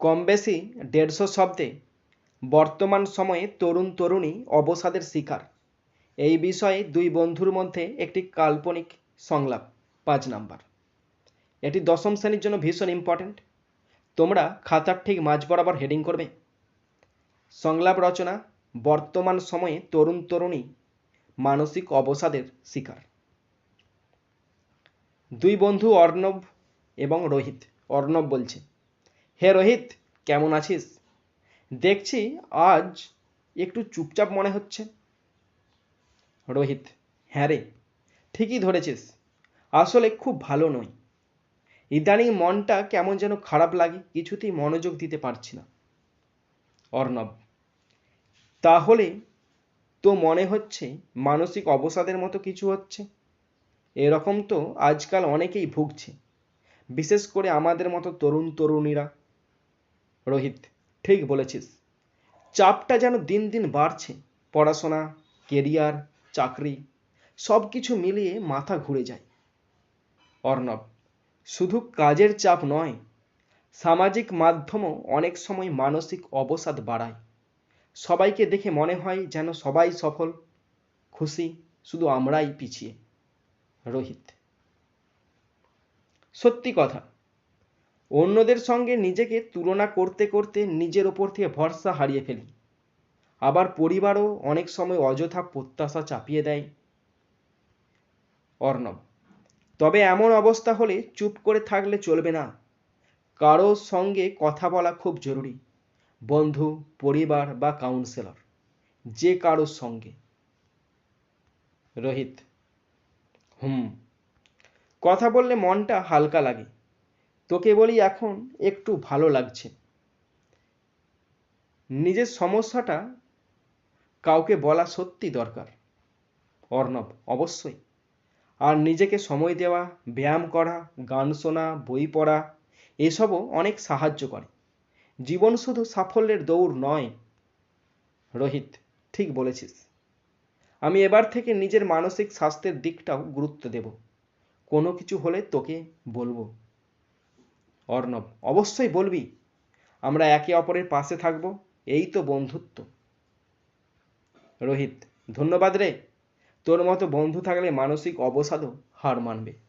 কম বেশি দেড়শো শব্দে বর্তমান সময়ে তরুণ তরুণী অবসাদের শিকার। এই বিষয়ে দুই বন্ধুর মধ্যে একটি কাল্পনিক সংলাপ, পাঁচ নাম্বার। এটি দশম শ্রেণির জন্য ভীষণ ইম্পর্ট্যান্ট তোমরা খাতার ঠিক মাঝ বরাবর হেডিং করবে। সংলাপ রচনা, বর্তমান সময়ে তরুণ তরুণী মানসিক অবসাদের শিকার। দুই বন্ধু অর্ণব এবং রোহিত। অর্ণব বলছে হে রোহিত, কেমন আছিস? দেখছি আজ একটু চুপচাপ মনে হচ্ছে। রোহিত হ্যাঁ রে, ঠিকই ধরেছিস। আসলে খুব ভালো নয় ইদানিং মনটা কেমন যেন খারাপ লাগে, কিছুতেই মনোযোগ দিতে পারছি না। অর্ণব, তাহলে তো মনে হচ্ছে মানসিক অবসাদের মতো কিছু হচ্ছে? এরকম তো আজকাল অনেকেই ভুগছে। বিশেষ করে আমাদের মতো তরুণ তরুণীরা রোহিত, ঠিক বলেছিস। চাপটা যেন দিন দিন বাড়ছে। পড়াশোনা কেরিয়ার চাকরি সব কিছু মিলিয়ে মাথা ঘুরে যায়। অর্ণব, শুধু কাজের চাপ নয়, সামাজিক মাধ্যমও অনেক সময় মানসিক অবসাদ বাড়ায়। সবাইকে দেখে মনে হয় যেন সবাই সফল। খুশি, শুধু আমরাই পিছিয়ে। রোহিত, সত্যি কথা অন্যদের সঙ্গে নিজেকে তুলনা করতে করতে নিজের ওপর থেকে ভরসা হারিয়ে ফেলি। আবার পরিবারও অনেক সময় অযথা প্রত্যাশা চাপিয়ে দেয়। অর্ণব, তবে এমন অবস্থা হলে চুপ করে থাকলে চলবে না। কারোর সঙ্গে কথা বলা খুব জরুরি। বন্ধু, পরিবার বা কাউন্সেলর যে কারোর সঙ্গে। রোহিত, হুম, কথা বললে মনটা হালকা লাগে। তোকে বলি এখন একটু ভালো লাগছে। নিজের সমস্যাটা কাউকে বলা সত্যি দরকার, অর্ণব, অবশ্যই। আর নিজেকে সময় দেওয়া, ব্যায়াম করা, গান শোনা, বই পড়া, এসবও অনেক সাহায্য করে। জীবন শুধু সাফল্যের দৌড় নয়, রোহিত, ঠিক বলেছিস। আমি এবার থেকে নিজের মানসিক স্বাস্থ্যের দিকটাও গুরুত্ব দেব। কোনো কিছু হলে তোকে বলব। অর্ণব, অবশ্যই বলবি। আমরা একে অপরের পাশে থাকব, এই তো বন্ধুত্ব। রোহিত, ধন্যবাদ রে। তোর মতো বন্ধু থাকলে মানসিক অবসাদও হার মানবে।